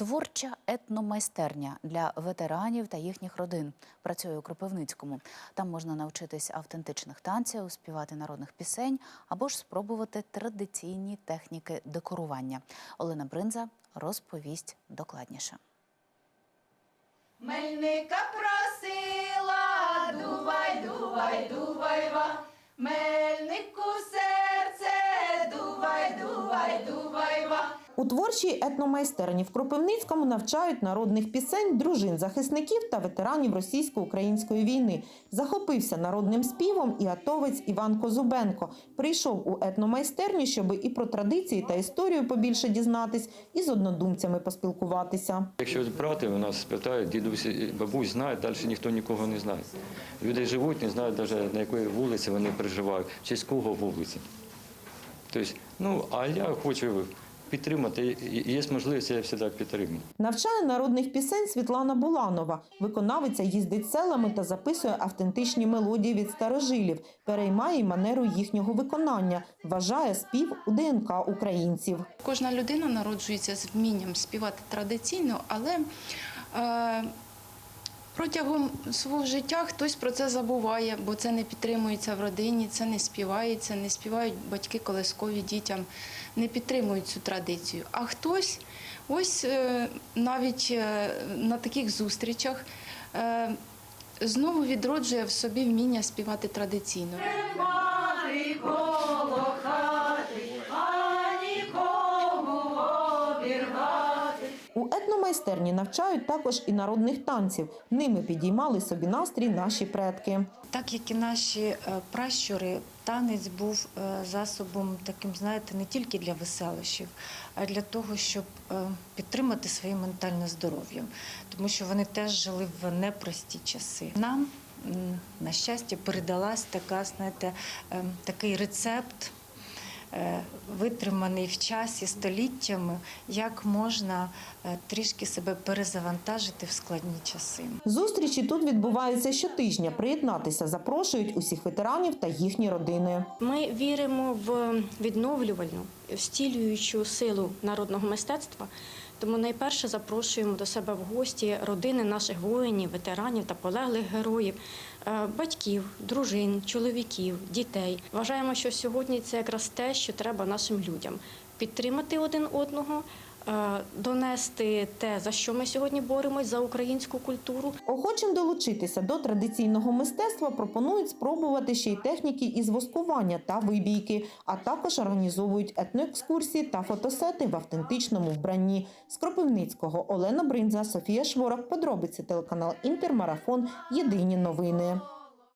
Творча етномайстерня для ветеранів та їхніх родин працює у Кропивницькому. Там можна навчитись автентичних танців, співати народних пісень або ж спробувати традиційні техніки декорування. Олена Бринза розповість докладніше. Мельника просила, дувай, дувай, дувайва, У творчій етномайстерні в Кропивницькому навчають народних пісень дружин захисників та ветеранів російсько-української війни. Захопився народним співом і атовець Іван Козубенко. Прийшов у етномайстерню, щоб і про традиції та історію побільше дізнатись, і з однодумцями поспілкуватися. Якщо брати, у нас питають, дідусь, бабусь знають, далі ніхто нікого не знає. Люди живуть, не знають навіть на якої вулиці вони проживають, чи з кого вулиці. Тобто, ну, а я хочу підтримати, є можливість, я завжди підтримую. Навчає народних пісень Світлана Буланова. Виконавиця їздить селами та записує автентичні мелодії від старожилів, переймає манеру їхнього виконання, вважає спів у ДНК українців. Кожна людина народжується з вмінням співати традиційно, але е, протягом свого життя хтось про це забуває, бо це не підтримується в родині, це не співається, не співають батьки колискові дітям, не підтримують цю традицію. А хтось ось е, навіть е, на таких зустрічах е, знову відроджує в собі вміння співати традиційно. Етномайстерні навчають також і народних танців. Ними підіймали собі настрій наші предки. Так як і наші е, пращури, танець був е, засобом таким, знаєте, не тільки для веселощів, а для того, щоб е, підтримати своє ментальне здоров'я, тому що вони теж жили в непрості часи. Нам, на щастя, передалась така, знаєте, е, такий рецепт. Е, Витриманий в часі століттями, як можна е, трішки себе перезавантажити в складні часи. Зустрічі тут відбуваються щотижня. Приєднатися запрошують усіх ветеранів та їхні родини. Ми віримо в відновлювальну, втілюючу силу народного мистецтва. Тому найперше запрошуємо до себе в гості родини наших воїнів, ветеранів та полеглих героїв, е, батьків, дружин, чоловіків, дітей. Вважаємо, що сьогодні це якраз те, що треба нашим людям підтримати один одного, донести те, за що ми сьогодні боремось за українську культуру, Охочим долучитися до традиційного мистецтва пропонують спробувати ще й техніки із воскування та вибійки, а також організовують етноекскурсії та фотосети в автентичному вбранні. З Кропивницького Олена Бринза, Софія Шворак. Подробиці телеканал Інтермарафон. Єдині новини.